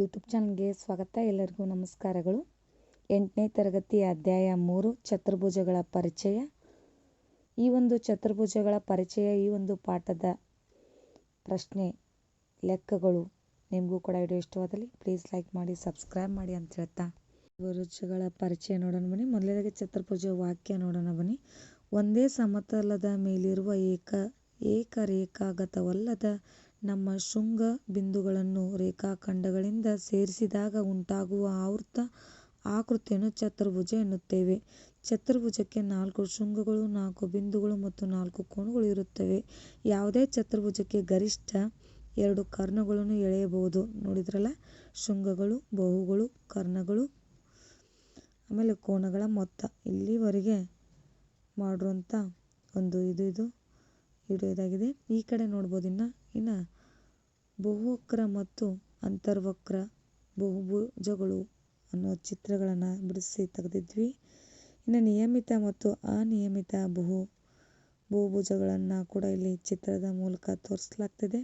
YouTube ಚಾನಲ್ಗೆ ಸ್ವಾಗತ. ಎಲ್ಲರಿಗೂ ನಮಸ್ಕಾರಗಳು. ಎಂಟನೇ ತರಗತಿ ಅಧ್ಯಾಯ ಮೂರು, ಚತುರ್ಭುಜಗಳ ಪರಿಚಯ. ಈ ಒಂದು ಚತುರ್ಭುಜಗಳ ಪರಿಚಯ, ಈ ಒಂದು ಪಾಠದ ಪ್ರಶ್ನೆ, ಲೆಕ್ಕಗಳು ನಿಮಗೂ ಕೂಡ ವಿಡಿಯೋ ಇಷ್ಟವಾದಲ್ಲಿ ಪ್ಲೀಸ್ ಲೈಕ್ ಮಾಡಿ ಸಬ್ಸ್ಕ್ರೈಬ್ ಮಾಡಿ ಅಂತ ಹೇಳ್ತಾ. ಚತುರ್ಭುಜಗಳ ಪರಿಚಯ ನೋಡೋಣ ಬನ್ನಿ. ಮೊದಲನೇದಾಗಿ ಚತುರ್ಭುಜ ವಾಕ್ಯ ನೋಡೋಣ ಬನ್ನಿ. ಒಂದೇ ಸಮತಲದ ಮೇಲಿರುವ ಏಕ, ಏಕರೇಖಾಗತವಲ್ಲದ ನಮ್ಮ ಶೃಂಗ ಬಿಂದುಗಳನ್ನು ರೇಖಾಖಂಡಗಳಿಂದ ಸೇರಿಸಿದಾಗ ಉಂಟಾಗುವ ಆವೃತ್ತ ಆಕೃತಿಯನ್ನು ಚತುರ್ಭುಜ ಎನ್ನುತ್ತೇವೆ. ಚತುರ್ಭುಜಕ್ಕೆ ನಾಲ್ಕು ಶೃಂಗಗಳು, ನಾಲ್ಕು ಬಿಂದುಗಳು ಮತ್ತು ನಾಲ್ಕು ಕೋನಗಳು ಇರುತ್ತವೆ. ಯಾವುದೇ ಚತುರ್ಭುಜಕ್ಕೆ ಗರಿಷ್ಠ ಎರಡು ಕರ್ಣಗಳನ್ನು ಎಳೆಯಬಹುದು. ನೋಡಿದ್ರಲ್ಲ? ಶೃಂಗಗಳು, ಬಹುಗಳು, ಕರ್ಣಗಳು, ಆಮೇಲೆ ಕೋನಗಳ ಮೊತ್ತ. ಇಲ್ಲಿವರೆಗೆ ಮಾಡಿರುವಂಥ ಒಂದು ಇದು ಇದು. ವಿಡಿಯೋ ಇದಾಗಿದೆ ಈ ಕಡೆ ನೋಡ್ಬೋದು ಇನ್ನು ಇನ್ನು ಬಹುವಕ್ರ ಮತ್ತು ಅಂತರ್ವಕ್ರ, ಬಹುಭುಜಗಳು ಅನ್ನೋ ಚಿತ್ರಗಳನ್ನು ಬಿಡಿಸಿ ತೆಗೆದಿದ್ವಿ. ಇನ್ನು ನಿಯಮಿತ ಮತ್ತು ಅನಿಯಮಿತ ಬಹು, ಬಹುಭುಜಗಳನ್ನು ಕೂಡ ಇಲ್ಲಿ ಚಿತ್ರದ ಮೂಲಕ ತೋರಿಸಲಾಗ್ತಿದೆ.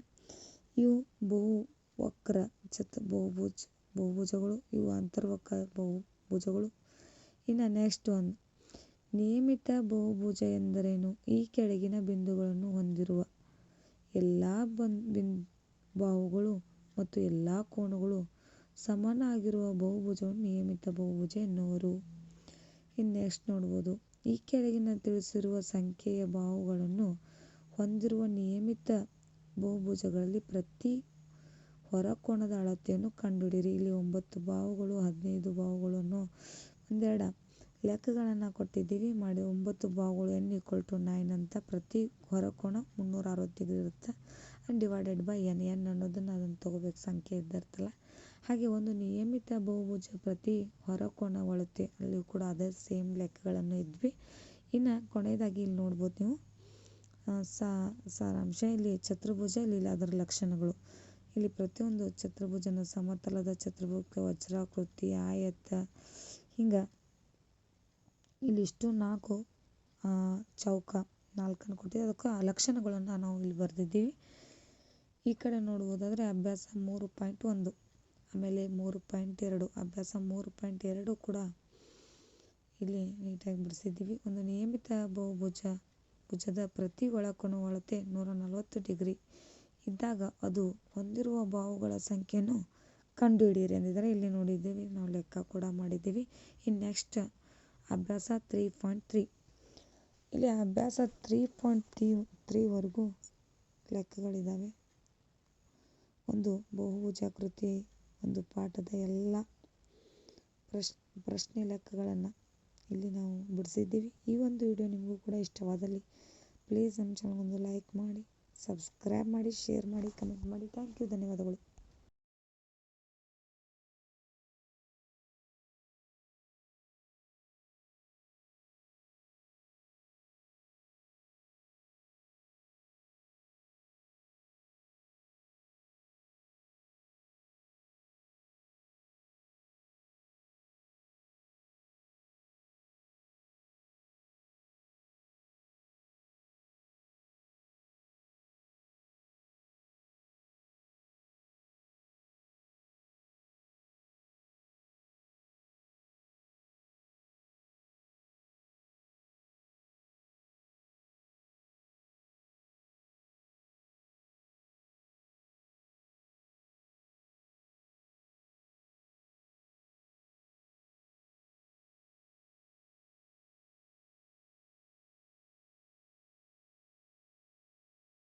ಇವು ಬಹುವಕ್ರ ಚತು ಬಹುಭುಜ, ಬಹುಭುಜಗಳು, ಇವು ಅಂತರ್ವಕ್ರ, ಬಹುಭುಜಗಳು. ಇನ್ನು ನೆಕ್ಸ್ಟ್ ಒಂದು ನಿಯಮಿತ ಬಹುಭುಜ ಎಂದರೇನು ಈ ಕೆಳಗಿನ ಬಿಂದುಗಳನ್ನು ಹೊಂದಿರುವ ಎಲ್ಲ ಬಾಹುಗಳು ಮತ್ತು ಎಲ್ಲ ಕೋನಗಳು ಸಮನಾಗಿರುವ ಬಹುಭುಜವನ್ನು ನಿಯಮಿತ ಬಹುಭುಜ ಎನ್ನುವರು. ಇನ್ನು ನೆಕ್ಸ್ಟ್ ನೋಡ್ಬೋದು. ಈ ಕೆಳಗಿನ ತಿಳಿಸಿರುವ ಸಂಖ್ಯೆಯ ಬಾಹುಗಳನ್ನು ಹೊಂದಿರುವ ನಿಯಮಿತ ಬಹುಭುಜಗಳಲ್ಲಿ ಪ್ರತಿ ಹೊರಕೋನದ ಅಳತೆಯನ್ನು ಕಂಡುಹಿಡಿಯಿರಿ. ಇಲ್ಲಿ ಒಂಬತ್ತು ಬಾಹುಗಳು, ಹದಿನೈದು ಬಾಹುಗಳು ಅನ್ನೋ ಒಂದೆರಡು ಲೆಕ್ಕಗಳನ್ನು ಕೊಟ್ಟಿದ್ದೀವಿ. ಮಾಡಿ ಒಂಬತ್ತು ಬಾಹುಗಳು ಎನ್ ಈಕ್ವಲ್ ಟು ನೈನ್ ಅಂತ ಪ್ರತಿ ಹೊರಕೋನ ಮುನ್ನೂರ ಅರವತ್ತು ಡಿಗ್ರಿ ಇರುತ್ತೆ. And divided by N N ಅನ್ನೋದನ್ನು ಅದನ್ನು ತೊಗೋಬೇಕು. ಸಂಖ್ಯೆ ಇದ್ದಿರ್ತಲ್ಲ ಹಾಗೆ ಒಂದು ನಿಯಮಿತ ಬಹುಭುಜ ಪ್ರತಿ ಹೊರಕೋನ ಒಳತೆ ಅಲ್ಲಿ ಕೂಡ ಅದೇ ಸೇಮ್ ಲೆಕ್ಕಗಳನ್ನು ಇದ್ವಿ. ಇನ್ನು ಕೊನೆಯದಾಗಿ ಇಲ್ಲಿ ನೋಡ್ಬೋದು ನೀವು. ಸಾರಾಂಶ. ಇಲ್ಲಿ ಚತುರ್ಭುಜ, ಇಲ್ಲಿ ಅದರ ಲಕ್ಷಣಗಳು. ಇಲ್ಲಿ ಪ್ರತಿಯೊಂದು ಚತುರ್ಭುಜನ ಸಮತಲದ ಚತುರ್ಭುಜ ವಜ್ರಾಕೃತಿ ಆಯತ, ಹಿಂಗೆ ಇಲ್ಲಿಷ್ಟು ನಾಲ್ಕು ಚೌಕ ನಾಲ್ಕನ್ನು ಕೊಟ್ಟಿದೆ ಅದಕ್ಕೆ ಲಕ್ಷಣಗಳನ್ನು ನಾವು ಇಲ್ಲಿ ಬರೆದಿದ್ದೀವಿ. ಈ ಕಡೆ ನೋಡುವುದಾದರೆ ಅಭ್ಯಾಸ ಮೂರು ಪಾಯಿಂಟ್ ಒಂದು, ಆಮೇಲೆ ಮೂರು ಪಾಯಿಂಟ್ ಎರಡು, ಅಭ್ಯಾಸ ಮೂರು ಪಾಯಿಂಟ್ ಎರಡು ಕೂಡ ಇಲ್ಲಿ ನೀಟಾಗಿ ಬಿಡಿಸಿದ್ದೀವಿ. ಒಂದು ನಿಯಮಿತ ಬಹುಭುಜ, ಭುಜದ ಪ್ರತಿ ಒಳಕೋನ ಒಳತೆ ನೂರ ನಲವತ್ತು ಡಿಗ್ರಿ ಇದ್ದಾಗ ಅದು ಹೊಂದಿರುವ ಬಾವುಗಳ ಸಂಖ್ಯೆಯನ್ನು ಕಂಡುಹಿಡಿಯಿರಿ ಅಂದಿದ್ದಾರೆ ಇಲ್ಲಿ ನೋಡಿದ್ದೀವಿ, ನಾವು ಲೆಕ್ಕ ಕೂಡ ಮಾಡಿದ್ದೀವಿ. ಇನ್ನು ನೆಕ್ಸ್ಟ್ ಅಭ್ಯಾಸ ತ್ರೀ ಪಾಯಿಂಟ್ ತ್ರೀ ಇಲ್ಲಿ ಅಭ್ಯಾಸ ತ್ರೀ ಪಾಯಿಂಟ್ ತ್ರೀ ತ್ರೀವರೆಗೂ ಲೆಕ್ಕಗಳಿದ್ದಾವೆ. ಒಂದು ಬಹುಭುಜಾಕೃತಿ, ಒಂದು ಪಾಠದ ಎಲ್ಲ ಪ್ರಶ್, ಪ್ರಶ್ನೆ ಲೆಕ್ಕಗಳನ್ನು ಇಲ್ಲಿ ನಾವು ಬಿಡಿಸಿದ್ದೀವಿ. ಈ ಒಂದು ವಿಡಿಯೋ ನಿಮಗೂ ಕೂಡ ಇಷ್ಟವಾದಲ್ಲಿ ಪ್ಲೀಸ್ ನಮ್ಮ ಚಾನಲ್ಗೊಂದು ಲೈಕ್ ಮಾಡಿ ಸಬ್ಸ್ಕ್ರೈಬ್ ಮಾಡಿ ಶೇರ್ ಮಾಡಿ ಕಮೆಂಟ್ ಮಾಡಿ. ಥ್ಯಾಂಕ್ ಯು ಧನ್ಯವಾದಗಳು.